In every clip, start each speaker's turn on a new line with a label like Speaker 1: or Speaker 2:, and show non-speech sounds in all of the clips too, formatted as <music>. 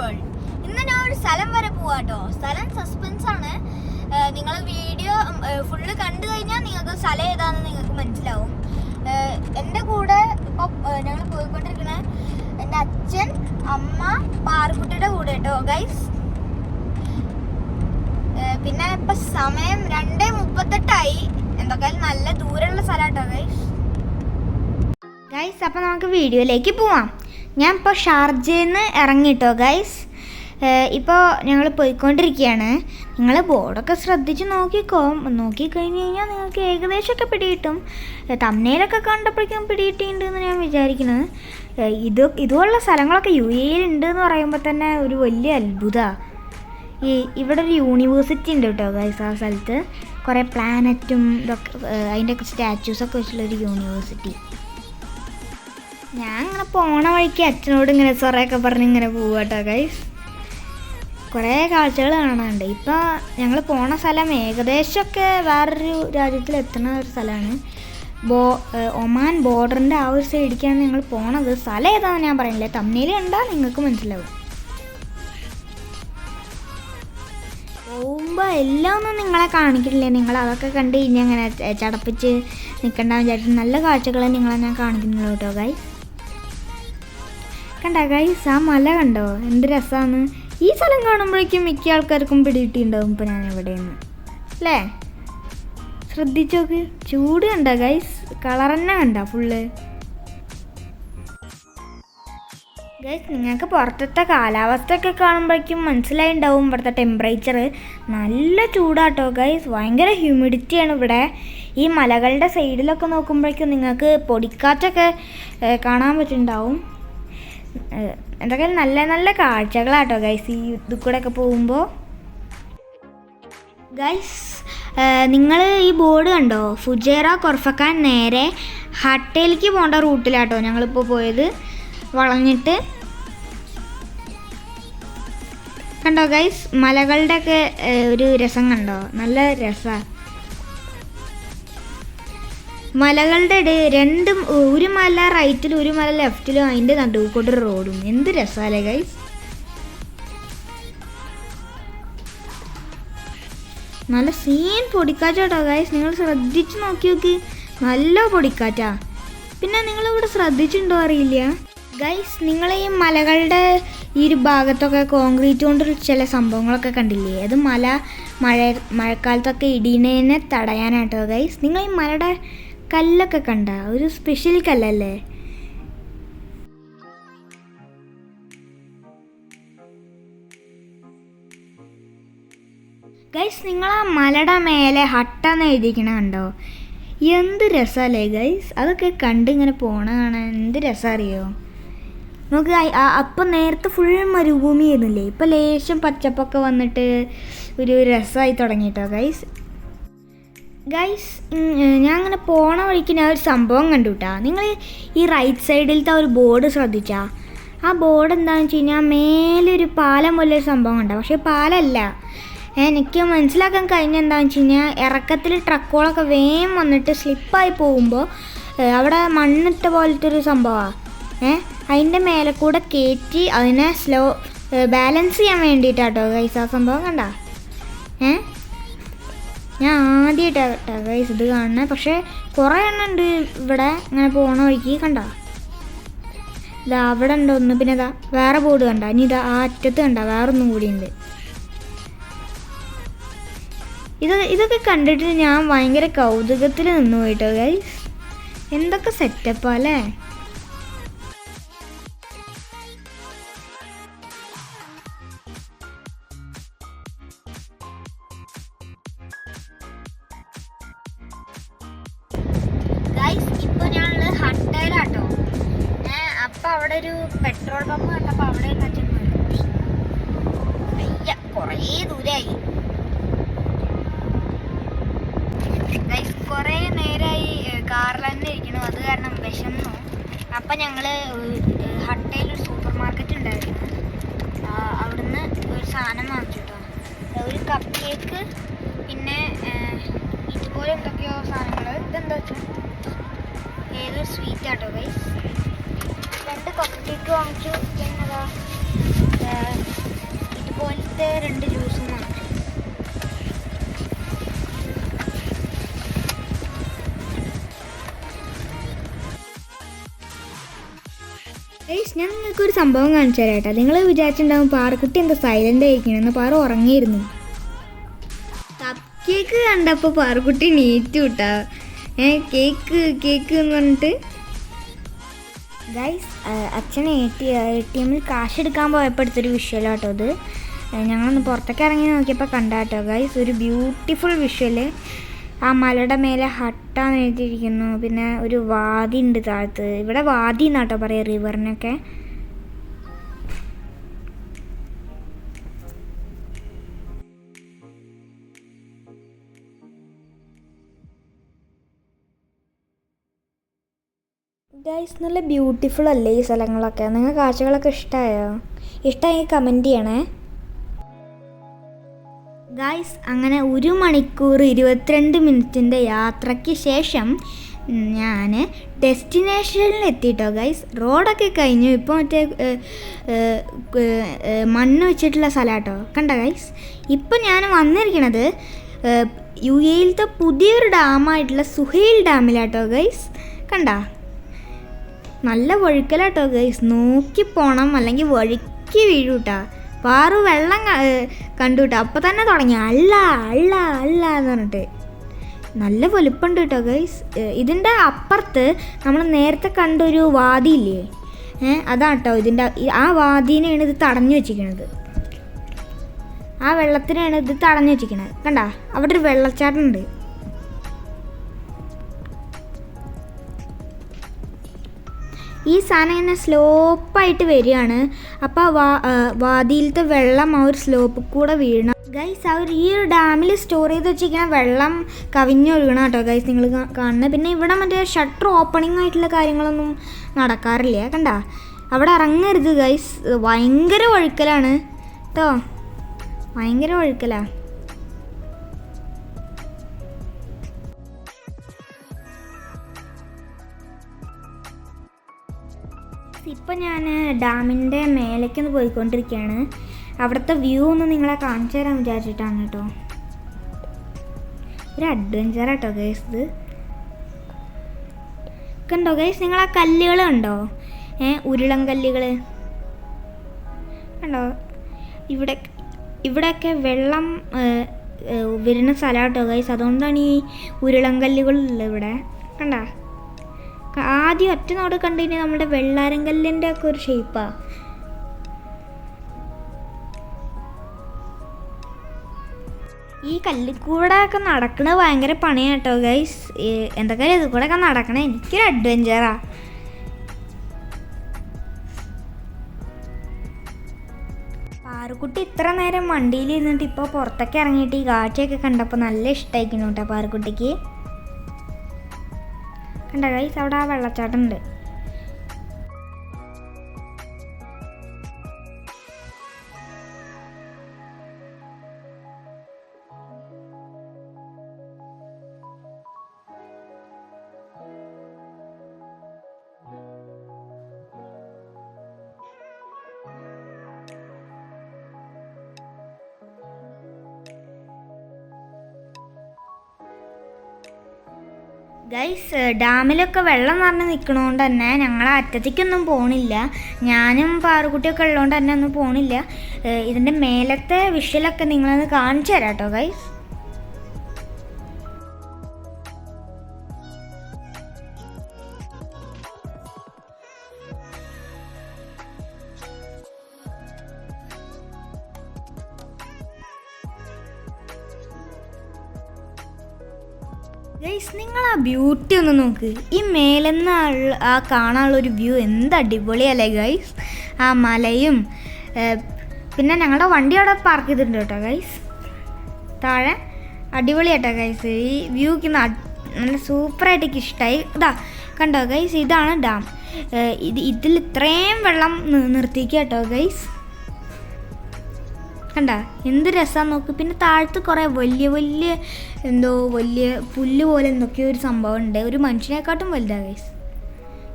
Speaker 1: World ഇന്ന് ഞാൻ ഒരു സ്ഥലം വരെ പോവാട്ടോ. സ്ഥലം സസ്പെൻസ് ആണ്. നിങ്ങൾ വീഡിയോ ഫുള്ള് കണ്ടു കഴിഞ്ഞാൽ നിങ്ങൾക്ക് സ്ഥലം ഏതാണെന്ന് നിങ്ങൾക്ക് മനസ്സിലാവും. എന്റെ കൂടെ ഇപ്പോൾ ഞങ്ങൾ പോയിക്കൊണ്ടിരിക്കുന്ന എന്റെ അച്ഛൻ അമ്മ പാർക്കുട്ടിയുടെ കൂടെ കേട്ടോ ഗൈസ് പിന്നെ ഇപ്പൊ സമയം രണ്ട് മുപ്പത്തെട്ടായി. എന്തൊക്കെയാലും നല്ല ദൂരമുള്ള സ്ഥലമാട്ടോ ഗൈസ് ഗൈസ് അപ്പോൾ നമുക്ക് വീഡിയോയിലേക്ക് പോവാം. ഞാൻ ഇപ്പോൾ ഷാർജയിൽ നിന്ന് ഇറങ്ങിട്ടോ ഗൈസ് ഇപ്പോൾ ഞങ്ങൾ പോയിക്കൊണ്ടിരിക്കുകയാണ് നിങ്ങൾ ബോർഡൊക്കെ ശ്രദ്ധിച്ച് നോക്കിക്കോ. നോക്കിക്കഴിഞ്ഞ് കഴിഞ്ഞാൽ നിങ്ങൾക്ക് ഏകദേശമൊക്കെ പിടികിട്ടും. തമ്മനയിലൊക്കെ കണ്ടപ്പോഴേക്കും പിടികിട്ടിയിട്ടുണ്ടെന്ന് ഞാൻ വിചാരിക്കുന്നത് ഇത് ഇതുപോലുള്ള സ്ഥലങ്ങളൊക്കെ യു എയിൽ ഉണ്ട് എന്ന് പറയുമ്പോൾ തന്നെ ഒരു വലിയ അത്ഭുതമാണ് ഈ ഇവിടെ ഒരു യൂണിവേഴ്സിറ്റി ഉണ്ട് കേട്ടോ ഗൈസ് ആ സ്ഥലത്ത്. കുറേ പ്ലാനറ്റും ഇതൊക്കെ അതിന്റെയൊക്കെ സ്റ്റാച്യൂസൊക്കെ വെച്ചിട്ടുള്ളൊരു യൂണിവേഴ്സിറ്റി. ഞാൻ അങ്ങനെ പോണ വഴിക്ക് അച്ഛനോട് ഇങ്ങനെ സൊറയൊക്കെ പറഞ്ഞ് ഇങ്ങനെ പോവാട്ടോ ഗൈസ് കുറേ കാഴ്ചകൾ കാണാനുണ്ട്. ഇപ്പോൾ ഞങ്ങൾ പോണ സ്ഥലം ഏകദേശമൊക്കെ വേറൊരു രാജ്യത്തിൽ എത്തുന്ന ഒരു സ്ഥലമാണ്. ബോ ഒമാൻ ബോർഡറിന്റെ ആ ഒരു സൈഡിലേക്കാണ് ഞങ്ങൾ പോണത്. സ്ഥലം ഏതാണെന്ന് ഞാൻ പറയുന്നില്ല. തമ്മിൽ കണ്ടാൽ നിങ്ങൾക്ക് മനസ്സിലാവും. പോകുമ്പോൾ എല്ലാം ഒന്നും നിങ്ങളെ കാണിക്കില്ലേ നിങ്ങൾ അതൊക്കെ കണ്ട് കഴിഞ്ഞാൽ അങ്ങനെ ചടപ്പിച്ച് നിൽക്കണ്ട വിചാരിച്ചു നല്ല കാഴ്ചകളെ നിങ്ങളെ ഞാൻ കാണിക്കുന്നുള്ളൂ കേട്ടോ ഗൈസ് കണ്ട ഗൈസ് ആ മല കണ്ടോ? എന്ത് രസമാണ് ഈ സ്ഥലം കാണുമ്പോഴേക്കും മിക്ക ആൾക്കാർക്കും പിടികിട്ടിണ്ടാവും ഇപ്പോൾ ഞാൻ എവിടെയെന്ന് അല്ലേ? ശ്രദ്ധിച്ചോക്ക് ചൂട് കണ്ട ഗൈസ് കളർ തന്നെ കണ്ട ഫുള്ള് ഗൈസ് നിങ്ങൾക്ക് പുറത്തത്തെ കാലാവസ്ഥയൊക്കെ കാണുമ്പോഴേക്കും മനസ്സിലായിണ്ടാവും ഇവിടുത്തെ ടെമ്പറേച്ചർ നല്ല ചൂടാട്ടോ ഗൈസ് ഭയങ്കര ഹ്യൂമിഡിറ്റിയാണ് ഇവിടെ. ഈ മലകളുടെ സൈഡിലൊക്കെ നോക്കുമ്പോഴേക്കും നിങ്ങൾക്ക് പൊടിക്കാറ്റൊക്കെ കാണാൻ പറ്റുന്നുണ്ടാവും എന്തൊക്കെ നല്ല നല്ല കാഴ്ചകളാട്ടോ ഗൈസ് ഈ ഇതിൽ കൂടെ ഒക്കെ പോകുമ്പോൾ ഗൈസ് നിങ്ങൾ ഈ ബോർഡ് കണ്ടോ? ഫുജേറ കൊർഫക്കാൻ നേരെ ഹട്ടയിലേക്ക് പോകേണ്ട റൂട്ടിലാട്ടോ ഞങ്ങളിപ്പോൾ പോയത്. വളഞ്ഞിട്ട്. കണ്ടോ ഗൈസ് മലകളുടെ ഒക്കെ ഒരു രസം കണ്ടോ? നല്ല രസമാണ് മലകളുടെ ഇടയിൽ രണ്ടും ഒരു മല റൈറ്റിലും ഒരു മല ലെഫ്റ്റിലും അതിന്റെ നടുക്കൂടെ ഒരു റോഡും എന്ത് രസമല്ലേ ഗൈസ് നല്ല സീൻ പൊടിക്കാറ്റാട്ടോ ഗൈസ് നിങ്ങൾ ശ്രദ്ധിച്ച് നോക്കി നോക്കി. നല്ല പൊടിക്കാറ്റാ. പിന്നെ നിങ്ങൾ ഇവിടെ ശ്രദ്ധിച്ചിട്ടുണ്ടോ അറിയില്ല. ഗൈസ് നിങ്ങൾ ഈ മലകളുടെ ഈ ഒരു ഭാഗത്തൊക്കെ കോൺക്രീറ്റ് കൊണ്ട് ചില സംഭവങ്ങളൊക്കെ കണ്ടില്ലേ? അത് മല മഴ മഴക്കാലത്തൊക്കെ ഇടീനേനെ തടയാനായിട്ടോ ഗൈസ് നിങ്ങൾ ഈ മലയുടെ കല്ലൊക്കെ കണ്ട? ഒരു സ്പെഷ്യൽ കല്ലല്ലേ? ഗൈസ് നിങ്ങൾ ആ മലയുടെ മേലെ ഹട്ടെന്ന് എഴുതിക്കണ കണ്ടോ? എന്ത് രസമല്ലേ ഗൈസ് അതൊക്കെ കണ്ട് ഇങ്ങനെ പോണ കാണാൻ എന്ത് രസം അറിയോ നമുക്ക് അപ്പം നേരത്തെ ഫുൾ മരുഭൂമി ആയിരുന്നില്ലേ ഇപ്പം ലേശം പച്ചപ്പൊക്കെ വന്നിട്ട് ഒരു രസമായി തുടങ്ങിയിട്ടോ ഗൈസ് ഗൈസ് ഞാൻ അങ്ങനെ പോണ വഴിക്ക് ഞാൻ ഒരു സംഭവം കണ്ടു കേട്ടാ നിങ്ങൾ ഈ റൈറ്റ് സൈഡിലത്തെ ഒരു ബോർഡ് ശ്രദ്ധിച്ചാ? ആ ബോർഡ് എന്താണെന്ന് വെച്ച് കഴിഞ്ഞാൽ മേലെ ഒരു പാലം പോലെ ഒരു സംഭവം കണ്ട. പക്ഷേ പാലല്ല. എനിക്ക് മനസ്സിലാക്കാൻ കഴിഞ്ഞ എന്താണെന്ന് വെച്ച് കഴിഞ്ഞാൽ ഇറക്കത്തിൽ ട്രക്കുകളൊക്കെ വേഗം വന്നിട്ട് സ്ലിപ്പായി പോകുമ്പോൾ അവിടെ മണ്ണിട്ട പോലത്തെ ഒരു സംഭവമാണ് ഏ അതിന്റെ മേലെ കൂടെ കയറ്റി അതിനെ സ്ലോ ബാലൻസ് ചെയ്യാൻ വേണ്ടിയിട്ടാട്ടോ ഗൈസ് ആ സംഭവം കണ്ട. ഏ ഞാൻ ആദ്യമായിട്ടാണ് ഗൈസ് ഇത് കാണുന്നത് പക്ഷേ കുറേ എണ്ണം ഉണ്ട് ഇവിടെ ഇങ്ങനെ പോണ വഴിക്ക് കണ്ട? ഇതാ അവിടെ ഉണ്ട് ഒന്ന്. പിന്നെ ഇതാ വേറെ ബോർഡ് കണ്ട? ഇനി ഇതാ ആ അറ്റത്ത് കണ്ട? വേറെ ഒന്നും കൂടി ഉണ്ട്. ഇത് ഇതൊക്കെ കണ്ടിട്ട് ഞാൻ ഭയങ്കര കൗതുകത്തിൽ നിന്നു പോയിട്ടോ ഗൈസ് എന്തൊക്കെ സെറ്റപ്പാ അല്ലേ? ഒരു പെട്രോൾ പമ്പ് കണ്ടപ്പോ അവിടെ പോയി. അയ്യ കൊറേ ദൂരായി കുറേ നേരായി കാറിൽ തന്നെ ഇരിക്കണു അത് കാരണം വിശന്നു. അപ്പൊ ഞങ്ങൾ ഹട്ടയിൽ ഒരു സൂപ്പർ മാർക്കറ്റ് ഉണ്ടായിരുന്നു അവിടുന്ന് ഒരു സാധനം വാങ്ങിച്ചു കേട്ടോ ഒരു കപ്പ് കേക്ക് പിന്നെ ഇതുപോലെ എന്തൊക്കെയോ സാധനങ്ങൾ ഇതെന്താ വെച്ചാൽ ഏതൊരു സ്വീറ്റ് ആട്ടോ ഗൈസ് കേക്ക് വാങ്ങിച്ചു പിന്നെതാ ഇതുപോലത്തെ രണ്ട് ജ്യൂസും ഗൈസ് ഞാൻ നിങ്ങൾക്ക് ഒരു സംഭവം കാണിച്ചു തരാം കേട്ടോ. നിങ്ങൾ വിചാരിച്ചിട്ടുണ്ടാവും പാറക്കുട്ടി എന്താ സൈലന്റ് ആയിരിക്കണെന്ന് പാറ ഉറങ്ങിയിരുന്നു. കപ്പ് കേക്ക് കണ്ടപ്പോൾ പാറക്കുട്ടി നീറ്റ് കിട്ടാ ഏ കേക്ക് കേക്ക് എന്ന് പറഞ്ഞിട്ട് ഗൈസ് അച്ഛൻ എ ടി എ ടി എമ്മിൽ കാശ് എടുക്കാൻ പോയപ്പോൾ എടുത്തൊരു വിഷ്വലാട്ടോ അത്. ഞങ്ങളൊന്ന് പുറത്തൊക്കെ ഇറങ്ങി നോക്കിയപ്പോൾ കണ്ടാട്ടോ. ഗൈസ് ഒരു ബ്യൂട്ടിഫുൾ വിഷ്വൽ. ആ മലയുടെ മേലെ ഹട്ടാന്ന് എഴുതിയിരിക്കുന്നു. പിന്നെ ഒരു വാതി ഉണ്ട് താഴത്ത്. ഇവിടെ വാതി എന്നാട്ടോ പറയുക റിവറിനൊക്കെ ഗൈസ് നല്ല ബ്യൂട്ടിഫുൾ അല്ലേ ഈ സ്ഥലങ്ങളൊക്കെ? നിങ്ങൾ കാഴ്ചകളൊക്കെ ഇഷ്ടമായോ ഇഷ്ടമായി കമന്റ് ചെയ്യണേ. ഗൈസ് അങ്ങനെ ഒരു മണിക്കൂർ ഇരുപത്തിരണ്ട് മിനിറ്റിന്റെ യാത്രയ്ക്ക് ശേഷം ഞാൻ ഡെസ്റ്റിനേഷനിൽ എത്തിയിട്ടോ ഗൈസ് റോഡൊക്കെ കഴിഞ്ഞു. ഇപ്പോൾ മറ്റേ മണ്ണ് വെച്ചിട്ടുള്ള സ്ഥലമാട്ടോ കണ്ട ഗൈസ് ഇപ്പം ഞാൻ വന്നിരിക്കണത് യു എയിലത്തെ പുതിയൊരു ഡാമായിട്ടുള്ള സുഹൈൽ ഡാമിലാട്ടോ ഗൈസ് കണ്ട? നല്ല വഴുക്കലാട്ടോ ഗൈസ് നോക്കി പോണം. അല്ലെങ്കിൽ വഴുക്കി വീഴൂട്ടാ. പാറു വെള്ളം കണ്ടു കേട്ടോ അപ്പം തന്നെ തുടങ്ങി. അല്ല അല്ല അല്ല എന്ന് പറഞ്ഞിട്ട്. നല്ല വലുപ്പമുണ്ട് കേട്ടോ ഗൈസ് ഇതിന്റെ അപ്പുറത്ത് നമ്മൾ നേരത്തെ കണ്ടൊരു വാദിയില്ലേ ഏഹ് അതാണ് കേട്ടോ ഇതിന്റെ ആ വാദീനെയാണ് ഇത് തടഞ്ഞു വെച്ചിരിക്കുന്നത് ആ വെള്ളത്തിനെയാണ് ഇത് തടഞ്ഞു വെച്ചിരിക്കുന്നത് കണ്ട? അവിടെ ഒരു വെള്ളച്ചാട്ടം ഈ സാധനം ഇങ്ങനെ സ്ലോപ്പായിട്ട് വരികയാണ്. അപ്പോൾ വാ വാതിയിലത്തെ വെള്ളം ആ ഒരു സ്ലോപ്പ് കൂടെ വീഴണം. ഗൈസ് അവർ ഈ ഒരു ഡാമിൽ സ്റ്റോർ ചെയ്ത് വെച്ചിരിക്കുന്ന വെള്ളം കവിഞ്ഞൊഴുകണം കേട്ടോ. ഗൈസ് നിങ്ങൾ കാണുന്നത് പിന്നെ ഇവിടെ മറ്റേ ഷട്ടർ ഓപ്പണിംഗ് ആയിട്ടുള്ള കാര്യങ്ങളൊന്നും നടക്കാറില്ല. കണ്ട? അവിടെ ഇറങ്ങരുത് ഗൈസ് ഭയങ്കര ഒഴുക്കലാണ്. കേട്ടോ? ഭയങ്കര ഒഴുക്കലാണ് ഇപ്പം ഞാൻ ഡാമിന്റെ മേലേക്കൊന്ന് പോയിക്കൊണ്ടിരിക്കുകയാണ് അവിടുത്തെ വ്യൂ ഒന്ന് നിങ്ങളെ കാണിച്ചു തരാൻ വിചാരിച്ചിട്ടാണ് കേട്ടോ. ഒരു അഡ്വഞ്ചർ കേട്ടോ ഗൈസ് ഇത്. കണ്ടോ ഗൈസ് നിങ്ങൾ ആ കല്ലുകൾ ഉണ്ടോ ഏ ഉരുളൻ കല്ലുകൾ ഉണ്ടോ ഇവിടെ ഇവിടെയൊക്കെ വെള്ളം വരുന്ന സ്ഥലം കേട്ടോ ഗൈസ് അതുകൊണ്ടാണ് ഈ ഉരുളൻ കല്ലുകളുള്ളത് ഇവിടെ. കണ്ടോ? ആദ്യം ഒറ്റ നോട് കണ്ടു കഴിഞ്ഞാൽ നമ്മുടെ വെള്ളാരങ്കല്ലിന്റെ ഒക്കെ ഒരു ഷേപ്പാ ഈ കല്ലിക്കൂടെ ഒക്കെ നടക്കണത് ഭയങ്കര പണിയാണ് കേട്ടോ ഗൈസ് എന്തൊക്കെ ഇത് കൂടെ ഒക്കെ നടക്കണേ എനിക്കൊരു അഡ്വഞ്ചറാ പാറുക്കുട്ടി ഇത്ര നേരം വണ്ടിയിൽ ഇരുന്നിട്ട് ഇപ്പോൾ പുറത്തൊക്കെ ഇറങ്ങിയിട്ട് ഈ കാഴ്ചയൊക്കെ കണ്ടപ്പോൾ നല്ല ഇഷ്ടമായിരിക്കുന്നു കേട്ടോ പാറുക്കുട്ടിക്ക്. കണ്ട ഗൈസ് അവിടെ ആ വെള്ളച്ചാട്ടം ഉണ്ട്. ഗൈസ് ഡാമിലൊക്കെ വെള്ളം നിറഞ്ഞ് നിൽക്കണോണ്ട് തന്നെ ഞങ്ങൾ അറ്റത്തേക്കൊന്നും പോണില്ല. ഞാനും പാറുകുട്ടിയൊക്കെ ഉള്ളതുകൊണ്ട് തന്നെ ഒന്നും പോണില്ല. ഇതിന്റെ മേലത്തെ വിഷലൊക്കെ നിങ്ങളൊന്ന് കാണിച്ചു തരാം കേട്ടോ ഗൈസ് നിങ്ങൾ ആ ബ്യൂട്ടി ഒന്ന് നോക്ക്. ഈ മേലെന്ന ആ കാണാനുള്ള ഒരു വ്യൂ എന്ത് അടിപൊളിയല്ലേ ഗൈസ് ആ മലയും പിന്നെ ഞങ്ങളുടെ വണ്ടി അവിടെ പാർക്ക് ചെയ്തിട്ടുണ്ട് കേട്ടോ ഗൈസ് താഴെ അടിപൊളിയാട്ടോ ഗൈസ് ഈ വ്യൂക്ക് നല്ല സൂപ്പറായിട്ട് എനിക്ക് ഇഷ്ടമായി ഇതാ കണ്ടോ ഗൈസ് ഇതാണ് ഡാം ഇത് ഇതിൽ ഇത്രയും വെള്ളം നിർത്തിക്കുക കേട്ടോ ഗൈസ് കണ്ട എന്ത് രസമാണ് നോക്ക്. പിന്നെ താഴത്ത് കുറേ വലിയ വലിയ എന്തോ വലിയ പുല്ല് പോലെ എന്തൊക്കെയോ ഒരു സംഭവം ഉണ്ട്. ഒരു മനുഷ്യനെക്കാട്ടും വലുതാണ് ഗൈസ്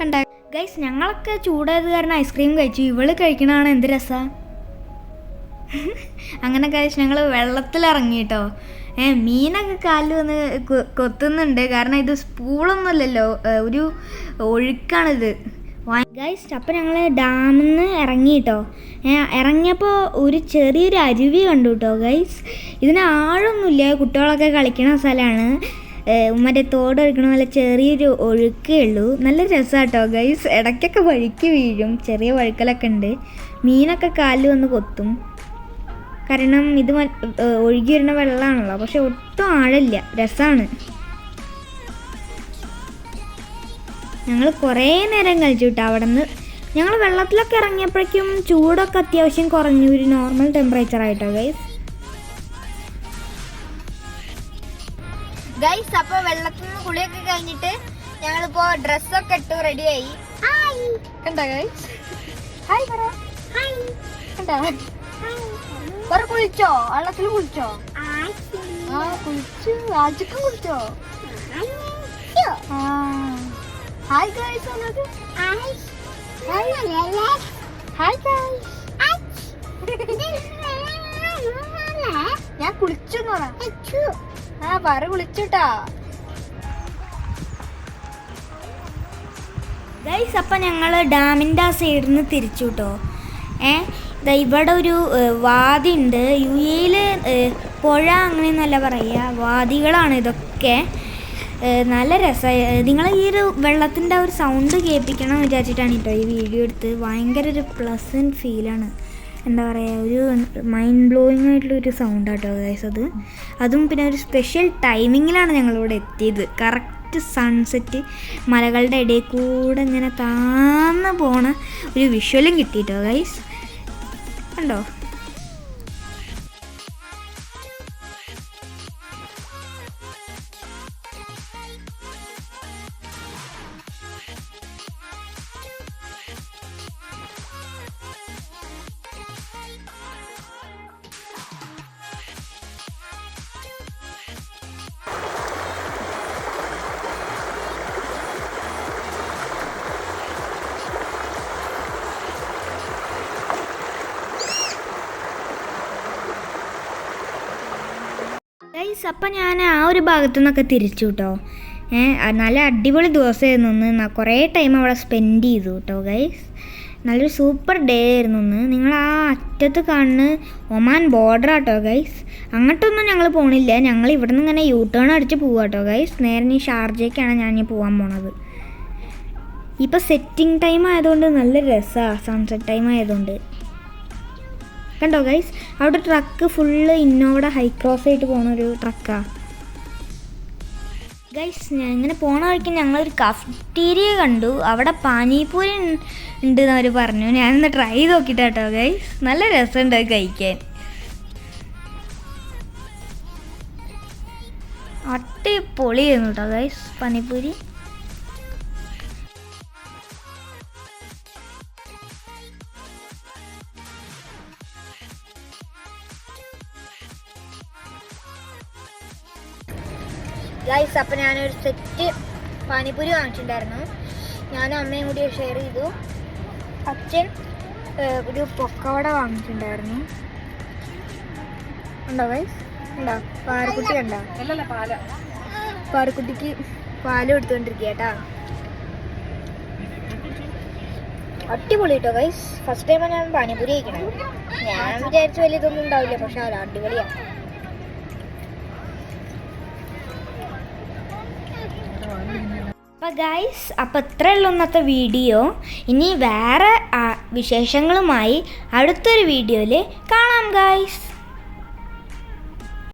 Speaker 1: കണ്ട? ഗൈസ് ഞങ്ങളൊക്കെ ചൂടായത് കാരണം ഐസ്ക്രീം കഴിച്ചു. ഇവൾ കഴിക്കണതാണ് എന്ത് രസമാണ് <laughs> അങ്ങനെ കഴിച്ച് ഞങ്ങൾ വെള്ളത്തിലിറങ്ങി കേട്ടോ ഏ മീനൊക്കെ കാലിൽ വന്ന് കൊത്തുന്നുണ്ട്. കാരണം ഇത് സ്പൂളൊന്നുമല്ലല്ലോ ഒരു ഒഴുക്കാണിത്. ഗൈസ് അപ്പം ഞങ്ങൾ ഡാമിൽ നിന്ന് ഇറങ്ങി കേട്ടോ ഇറങ്ങിയപ്പോൾ ഒരു ചെറിയൊരു അരുവി കണ്ടു കേട്ടോ ഗൈസ് ഇതിന് ആഴൊന്നുമില്ല. കുട്ടികളൊക്കെ കളിക്കണ സ്ഥലമാണ് മറ്റേ തോട് ഒഴിക്കണ പോലെ ചെറിയൊരു ഒഴുക്കേ ഉള്ളൂ. നല്ല രസമാട്ടോ ഗൈസ് ഇടയ്ക്കൊക്കെ വഴുക്കി വീഴും. ചെറിയ വഴുക്കലൊക്കെ ഉണ്ട്. മീനൊക്കെ കാലിൽ വന്ന് കൊത്തും. കാരണം ഇത് ഒഴുകി വരുന്ന വെള്ളമാണല്ലോ പക്ഷെ ഒട്ടും ആഴമില്ല. രസമാണ് ഞങ്ങൾ കുറേ നേരം കളിച്ചു കിട്ടും അവിടെ നിന്ന് ഞങ്ങൾ വെള്ളത്തിലൊക്കെ ഇറങ്ങിയപ്പോഴേക്കും ചൂടൊക്കെ അത്യാവശ്യം കുറഞ്ഞു. ഒരു നോർമൽ ടെമ്പറേച്ചർ ആയിട്ടോ ഗൈസ് ഗൈസ് അപ്പോൾ വെള്ളത്തിൽ നിന്ന് കുളിയൊക്കെ കഴിഞ്ഞിട്ട് ഞങ്ങളിപ്പോ ഡ്രസ്സൊക്കെ ഇട്ട് റെഡിയായി കണ്ടോ ഗൈസ് ഹായ് പറ. കണ്ടോ? പറ കുളിച്ചോ? വെള്ളത്തിൽ കുളിച്ചോ? ആ കുളിച്ചു ആജക്കും കുളിച്ചോ? ആ. ഹായ് ഗൈസ് ഹായ് ഗൈസ് ഞാൻ കുളിച്ചു ആ പറ കുളിച്ചുട്ടാ. ഗൈസ് അപ്പം ഞങ്ങൾ ഡാമിന്റെ ആ സൈഡിൽ നിന്ന് തിരിച്ചു കേട്ടോ ഏ ഇവിടെ ഒരു ഉണ്ട് യു എയിൽ പുഴ അങ്ങനെയൊന്നല്ല പറയുക വാദികളാണ് ഇതൊക്കെ. നല്ല രസമായി. നിങ്ങൾ ഈ ഒരു വെള്ളത്തിന്റെ ഒരു സൗണ്ട് കേൾപ്പിക്കണം എന്ന് വിചാരിച്ചിട്ടാണ് കേട്ടോ ഈ വീഡിയോ എടുത്ത് ഭയങ്കര ഒരു പ്ലസന്റ് ഫീലാണ് എന്താ പറയുക ഒരു മൈൻഡ് ബ്ലോയിങ് ആയിട്ടുള്ള ഒരു സൗണ്ട് ആട്ടോ ഗൈസ് അത്. അതും പിന്നെ ഒരു സ്പെഷ്യൽ ടൈമിങ്ങിലാണ് ഞങ്ങളിവിടെ എത്തിയത്. കറക്റ്റ് സൺസെറ്റ് മലകളുടെ ഇടയിൽ കൂടെ ഇങ്ങനെ താന്ന് പോണ ഒരു വിഷ്വലും കിട്ടിയിട്ടോ ഗൈസ് കണ്ടോ? ഗൈസ് അപ്പം ഞാൻ ആ ഒരു ഭാഗത്തു നിന്നൊക്കെ തിരിച്ചു കേട്ടോ നല്ല അടിപൊളി ദിവസമായിരുന്നു ഒന്ന് കുറേ ടൈം അവിടെ സ്പെൻഡ് ചെയ്തു കേട്ടോ ഗൈസ് നല്ലൊരു സൂപ്പർ ഡേ ആയിരുന്നു ഒന്ന് നിങ്ങൾ ആ അറ്റത്ത് കാണുന്ന ഒമാൻ ബോർഡർ ആട്ടോ ഗൈസ് അങ്ങോട്ടൊന്നും ഞങ്ങൾ പോണില്ല. ഞങ്ങൾ ഇവിടെ നിന്ന് ഇങ്ങനെ യൂ ടേൺ അടിച്ച് പോവുക കേട്ടോ ഗൈസ് നേരെ ഈ ഷാർജയ്ക്കാണ് ഞാൻ ഇനി പോകാൻ പോണത്. ഇപ്പം സെറ്റിംഗ് ടൈം ആയതുകൊണ്ട് നല്ല രസമാണ് സൺസെറ്റ് ടൈം ആയതുകൊണ്ട്. കണ്ടോ ഗൈസ് അവിടെ ട്രക്ക് ഫുള്ള് ഇന്നോവയുടെ ഹൈ ക്രോസ് ആയിട്ട് പോണ ഒരു ട്രക്കാ ഗൈസ് ഞാൻ ഇങ്ങനെ പോണ വഴിക്ക് ഞങ്ങളൊരു കഫ്റ്റീരിയ കണ്ടു. അവിടെ പാനിപൂരി ഉണ്ട് എന്ന് അവർ പറഞ്ഞു. ഞാനൊന്ന് ട്രൈ ചെയ്ത് നോക്കിയിട്ടാട്ടോ ഗൈസ് നല്ല രസമുണ്ട് കഴിക്കാൻ. അടിപൊളിയായിരുന്നു കേട്ടോ ഗൈസ് പാനിപൂരി ഗൈസ് അപ്പം ഞാനൊരു സെറ്റ് പാനിപ്പൂരി വാങ്ങിച്ചിട്ടുണ്ടായിരുന്നു. ഞാനും അമ്മയും കൂടി ഷെയർ ചെയ്തു. അച്ഛൻ ഒരു പൊക്കവട വാങ്ങിച്ചിട്ടുണ്ടായിരുന്നു. ഉണ്ടോ ഗൈസ് ഉണ്ടോ പാറക്കുട്ടി ഉണ്ടോ പാറക്കുട്ടിക്ക് പാലും എടുത്തുകൊണ്ടിരിക്കുക കേട്ടാ അടിപൊളി കേട്ടോ ഗൈസ് ഫസ്റ്റ് ടൈമാണ് ഞാൻ പാനിപ്പൂരി കഴിക്കണത്. ഞാൻ വിചാരിച്ചു വലിയ ഇതൊന്നും ഉണ്ടാവില്ല പക്ഷെ അത് അടിപൊളിയാണ് അപ്പോൾ ഗൈസ് അപ്പം ഇത്ര ഉള്ളൂ ഇന്നത്തെ വീഡിയോ ഇനി വേറെ വിശേഷങ്ങളുമായി അടുത്തൊരു വീഡിയോയിൽ കാണാം ഗൈസ്